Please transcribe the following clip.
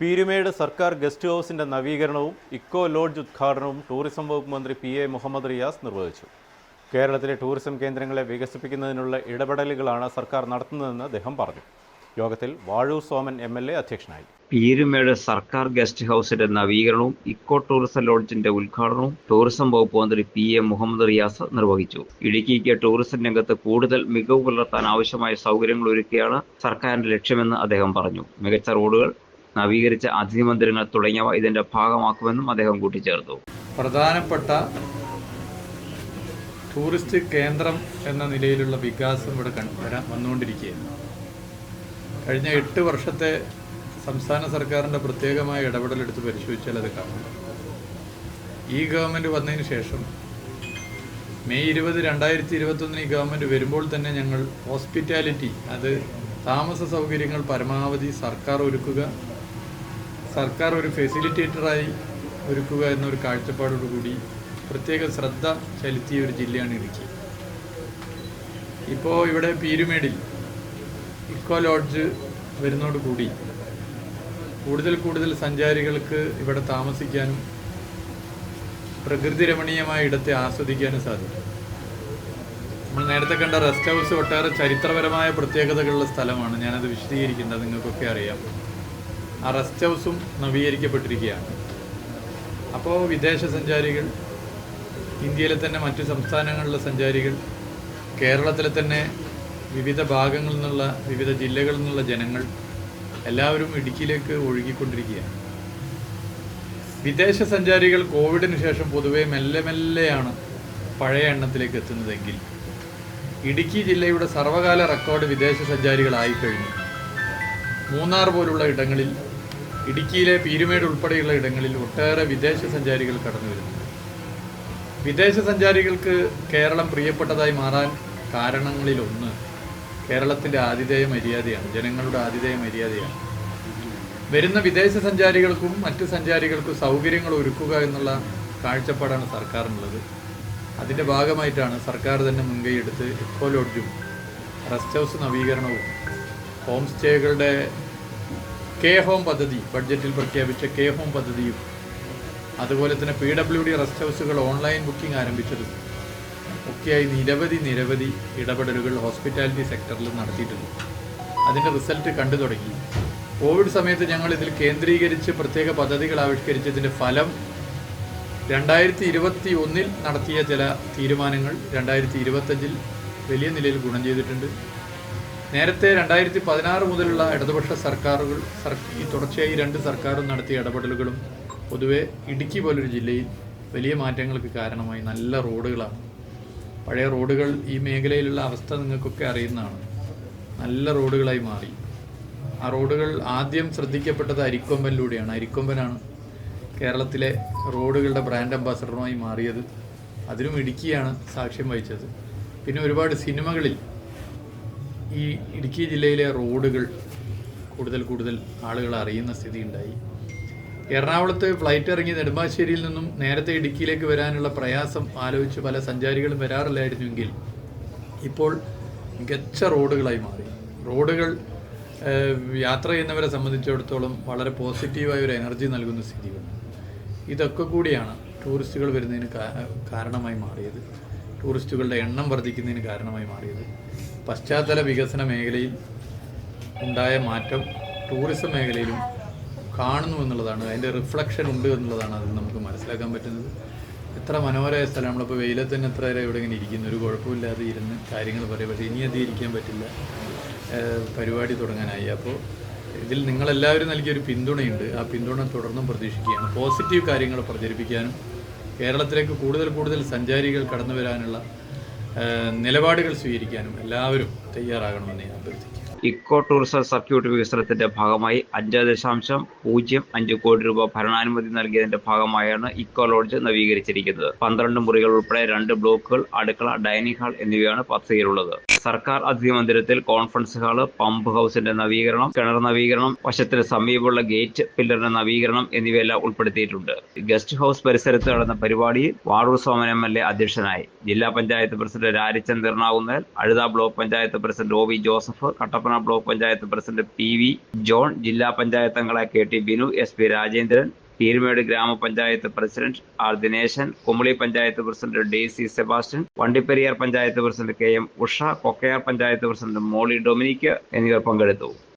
പീരുമേട് സർക്കാർ ഗസ്റ്റ് ഹൗസിന്റെ നവീകരണവും ഇക്കോ ലോഡ്ജ് ഉദ്ഘാടനവും ടൂറിസം വകുപ്പ് മന്ത്രി പി എ മുഹമ്മദ് റിയാസ് നിർവഹിച്ചു. കേരളത്തിലെ ടൂറിസം കേന്ദ്രങ്ങളെ വികസിപ്പിക്കുന്നതിനുള്ള ഇടപെടലുകളാണ് സർക്കാർ നടത്തുന്നതെന്ന് അദ്ദേഹം പറഞ്ഞു. യോഗത്തിൽ Vazhoor Soman M L A അധ്യക്ഷനായി. പീരുമേട് സർക്കാർ ഗസ്റ്റ് ഹൗസിന്റെ നവീകരണവും ഇക്കോ ടൂറിസം ലോഡ്ജിന്റെ ഉദ്ഘാടനവും ടൂറിസം വകുപ്പ് മന്ത്രി പി എ മുഹമ്മദ് റിയാസ് നിർവഹിച്ചു. ഇടുക്കിക്ക് ടൂറിസം രംഗത്ത് കൂടുതൽ മികവ് പുലർത്താൻ ആവശ്യമായ സൗകര്യങ്ങൾ ഒരുക്കുകയാണ് സർക്കാരിന്റെ ലക്ഷ്യമെന്ന് അദ്ദേഹം പറഞ്ഞു. മികച്ച റോഡുകൾ നവീകരിച്ച അതിഥി മന്ദിരങ്ങൾ തുടങ്ങിയവ ഇതിന്റെ ഭാഗമാക്കുമെന്നും അദ്ദേഹം കൂട്ടിച്ചേർത്തു. പ്രധാനപ്പെട്ട ടൂറിസ്റ്റ് കേന്ദ്രം എന്ന നിലയിലുള്ള വികാസം ഇവിടെ വരാൻ വന്നുകൊണ്ടിരിക്കുകയാണ്. കഴിഞ്ഞ എട്ട് വർഷത്തെ സംസ്ഥാന സർക്കാരിന്റെ പ്രത്യേകമായ ഇടപെടലെടുത്ത് പരിശോധിച്ചാൽ അത് കാണും. ഈ ഗവൺമെന്റ് വന്നതിന് ശേഷം മെയ് ഇരുപത് രണ്ടായിരത്തി ഇരുപത്തൊന്നിന് ഈ ഗവൺമെന്റ് വരുമ്പോൾ തന്നെ ഞങ്ങൾ ഹോസ്പിറ്റാലിറ്റി അത് താമസ സൗകര്യങ്ങൾ പരമാവധി സർക്കാർ ഒരുക്കുക സർക്കാർ ഒരു ഫെസിലിറ്റേറ്ററായി ഒരുക്കുക എന്നൊരു കാഴ്ചപ്പാടോടുകൂടി പ്രത്യേക ശ്രദ്ധ ചെലുത്തിയ ഒരു ജില്ലയാണ് ഇടുക്കി. ഇപ്പോൾ ഇവിടെ പീരുമേടിൽ ഇക്കോ ലോഡ്ജ് വരുന്നതോടുകൂടി കൂടുതൽ കൂടുതൽ സഞ്ചാരികൾക്ക് ഇവിടെ താമസിക്കാനും പ്രകൃതി രമണീയമായ ഇടത്തെ ആസ്വദിക്കാനും സാധിക്കും. നമ്മൾ നേരത്തെ കണ്ട റെസ്റ്റ് ഹൗസ് ഒട്ടേറെ ചരിത്രപരമായ പ്രത്യേകതകളുള്ള സ്ഥലമാണ്. ഞാനത് വിശദീകരിക്കേണ്ടത് നിങ്ങൾക്കൊക്കെ അറിയാം. ആ റെസ്റ്റ് ഹൗസും നവീകരിക്കപ്പെട്ടിരിക്കുകയാണ്. അപ്പോൾ വിദേശ സഞ്ചാരികൾ ഇന്ത്യയിലെ തന്നെ മറ്റു സംസ്ഥാനങ്ങളിലെ സഞ്ചാരികൾ കേരളത്തിലെ തന്നെ വിവിധ ഭാഗങ്ങളിൽ നിന്നുള്ള വിവിധ ജില്ലകളിൽ നിന്നുള്ള ജനങ്ങൾ എല്ലാവരും ഇടുക്കിയിലേക്ക് ഒഴുകിക്കൊണ്ടിരിക്കുകയാണ്. വിദേശ സഞ്ചാരികൾ കോവിഡിന് ശേഷം പൊതുവെ മെല്ലെ മെല്ലെയാണ് പഴയ എണ്ണത്തിലേക്ക് എത്തുന്നതെങ്കിൽ ഇടുക്കി ജില്ലയുടെ സർവകാല റെക്കോർഡ് വിദേശ സഞ്ചാരികളായി കഴിഞ്ഞു മൂന്നാർ പോലുള്ള ഇടങ്ങളിൽ ഇടുക്കിയിലെ പീരുമേട് ഉൾപ്പെടെയുള്ള ഇടങ്ങളിൽ ഒട്ടേറെ വിദേശ സഞ്ചാരികൾ കടന്നു വരുന്നുണ്ട് വിദേശ സഞ്ചാരികൾക്ക് കേരളം പ്രിയപ്പെട്ടതായി മാറാൻ കാരണങ്ങളിലൊന്ന് കേരളത്തിന്റെ ആതിഥേയ മര്യാദയാണ് ജനങ്ങളുടെ ആതിഥേയ മര്യാദയാണ്. വരുന്ന വിദേശ സഞ്ചാരികൾക്കും മറ്റ് സഞ്ചാരികൾക്കും സൗകര്യങ്ങൾ ഒരുക്കുക എന്നുള്ള കാഴ്ചപ്പാടാണ് സർക്കാരിനുള്ളത്. അതിന്റെ ഭാഗമായിട്ടാണ് സർക്കാർ തന്നെ മുൻകൈയെടുത്ത് ഇക്കോ ലോഡ്ജും റെസ്റ്റ് ഹൗസ് നവീകരണവും ഹോം സ്റ്റേകളുടെ കെ ഹോം പദ്ധതി ബഡ്ജറ്റിൽ പ്രഖ്യാപിച്ച കെ ഹോം പദ്ധതിയും അതുപോലെ തന്നെ പി ഡബ്ല്യു ഡി റെസ്റ്റ് ഹൗസുകൾ ഓൺലൈൻ ബുക്കിംഗ് ആരംഭിച്ചതും ഒക്കെയായി നിരവധി നിരവധി ഇടപെടലുകൾ ഹോസ്പിറ്റാലിറ്റി സെക്ടറിൽ നടത്തിയിട്ടുണ്ട്. അതിന്റെ റിസൾട്ട് കണ്ടു തുടങ്ങി. കോവിഡ് സമയത്ത് ഞങ്ങൾ ഇതിൽ കേന്ദ്രീകരിച്ച് പ്രത്യേക പദ്ധതികൾ ആവിഷ്കരിച്ചതിന്റെ ഫലം രണ്ടായിരത്തി ഇരുപത്തി ഒന്നിൽ നടത്തിയ ചില തീരുമാനങ്ങൾ രണ്ടായിരത്തി ഇരുപത്തഞ്ചിൽ വലിയ നിലയിൽ ഗുണം ചെയ്തിട്ടുണ്ട്. നേരത്തെ രണ്ടായിരത്തി പതിനാറ് മുതലുള്ള ഇടതുപക്ഷ സർക്കാരുകൾ സർ ഈ തുടർച്ചയായി രണ്ട് സർക്കാരും നടത്തിയ ഇടപെടലുകളും പൊതുവെ ഇടുക്കി പോലൊരു ജില്ലയിൽ വലിയ മാറ്റങ്ങൾക്ക് കാരണമായി. നല്ല റോഡുകളാണ്. പഴയ റോഡുകൾ ഈ മേഖലയിലുള്ള അവസ്ഥ നിങ്ങൾക്കൊക്കെ അറിയുന്നതാണ്. നല്ല റോഡുകളായി മാറി. ആ റോഡുകൾ ആദ്യം ശ്രദ്ധിക്കപ്പെട്ടത് അരിക്കൊമ്പനിലൂടെയാണ്. അരിക്കൊമ്പനാണ് കേരളത്തിലെ റോഡുകളുടെ ബ്രാൻഡ് അംബാസഡറുമായി മാറിയത്. അതിനും ഇടുക്കിയാണ് സാക്ഷ്യം വഹിച്ചത്. പിന്നെ ഒരുപാട് സിനിമകളിൽ ഈ ഇടുക്കി ജില്ലയിലെ റോഡുകൾ കൂടുതൽ കൂടുതൽ ആളുകൾ അറിയുന്ന സ്ഥിതി ഉണ്ടായി എറണാകുളത്ത് ഫ്ലൈറ്റ് ഇറങ്ങി നെടുമ്പാശ്ശേരിയിൽ നിന്നും നേരത്തെ ഇടുക്കിയിലേക്ക് വരാനുള്ള പ്രയാസം ആലോചിച്ച് പല സഞ്ചാരികളും വരാറില്ലായിരുന്നുവെങ്കിൽ ഇപ്പോൾ മികച്ച റോഡുകളായി മാറി. റോഡുകൾ യാത്ര ചെയ്യുന്നവരെ സംബന്ധിച്ചിടത്തോളം വളരെ പോസിറ്റീവായ ഒരു എനർജി നൽകുന്ന സ്ഥിതി വന്നു ഇതൊക്കെ കൂടിയാണ് ടൂറിസ്റ്റുകൾ വരുന്നതിന് കാരണമായി മാറിയത്. ടൂറിസ്റ്റുകളുടെ എണ്ണം വർദ്ധിക്കുന്നതിന് കാരണമായി മാറിയത്. പശ്ചാത്തല വികസന മേഖലയിൽ ഉണ്ടായ മാറ്റം ടൂറിസം മേഖലയിലും കാണുന്നു എന്നുള്ളതാണ്. അതിന്റെ റിഫ്ലക്ഷൻ ഉണ്ട് എന്നുള്ളതാണ് അതിൽ നമുക്ക് മനസ്സിലാക്കാൻ പറ്റുന്നത്. എത്ര മനോഹരമായ സ്ഥലം. നമ്മളിപ്പോൾ വെയിലത്ത് തന്നെ എത്ര നേരം ഇവിടെ ഇങ്ങനെ ഇരിക്കുന്നു. ഒരു കുഴപ്പമില്ലാതെ ഇരുന്ന് കാര്യങ്ങൾ പറയും പക്ഷേ ഇനി അധികം ഇരിക്കാൻ പറ്റില്ല. പരിപാടി തുടങ്ങാനായി. അപ്പോൾ ഇതിൽ നിങ്ങളെല്ലാവരും നൽകിയൊരു പിന്തുണയുണ്ട്. ആ പിന്തുണ തുടർന്നും പ്രതീക്ഷിക്കുകയാണ്. പോസിറ്റീവ് കാര്യങ്ങൾ പ്രചരിപ്പിക്കാനും കേരളത്തിലേക്ക് കൂടുതൽ കൂടുതൽ സഞ്ചാരികൾ കടന്നു വരാനുള്ള നിലപാടുകൾ സ്വീകരിക്കാനും എല്ലാവരും തയ്യാറാകണമെന്ന് ഞാൻ അഭ്യർത്ഥിക്കുന്നു. ഇക്കോ ടൂറിസം സർക്യൂട്ട് വികസനത്തിന്റെ ഭാഗമായി അഞ്ച് ദശാംശം പൂജ്യം അഞ്ച് കോടി രൂപ ഭരണാനുമതി നൽകിയതിന്റെ ഭാഗമായാണ് ഇക്കോ ലോഡ്ജ് നവീകരിച്ചിരിക്കുന്നത്. പന്ത്രണ്ട് മുറികൾ ഉൾപ്പെടെ രണ്ട് ബ്ലോക്കുകൾ അടുക്കള ഡൈനിങ് ഹാൾ എന്നിവയാണ് പദ്ധതിയിലുള്ളത്. സർക്കാർ അതിഥി മന്ദിരത്തിൽ കോൺഫറൻസ് ഹാൾ പമ്പ് ഹൌസിന്റെ നവീകരണം കിണർ നവീകരണം വശത്തിന് സമീപമുള്ള ഗേറ്റ് പില്ലറിന്റെ നവീകരണം എന്നിവയെല്ലാം ഉൾപ്പെടുത്തിയിട്ടുണ്ട്. ഗസ്റ്റ് ഹൌസ് പരിസരത്ത് നടന്ന പരിപാടിയിൽ Vazhoor Soman M L A അധ്യക്ഷനായി. ജില്ലാ panchayat president രാരിച്ചന്ദ് Azhutha block panchayat president O V Joseph Kattappana block panchayat president P V John ജില്ലാ പഞ്ചായത്ത് അംഗങ്ങളായ K T Binu S P Rajendran Peerumedu grama panchayat president R Dineshan Kumily panchayat president D C Sebastian Vandiperiyar panchayat president K M Usha Kokkayar panchayat president Molly Dominic എന്നിവർ പങ്കെടുത്തു.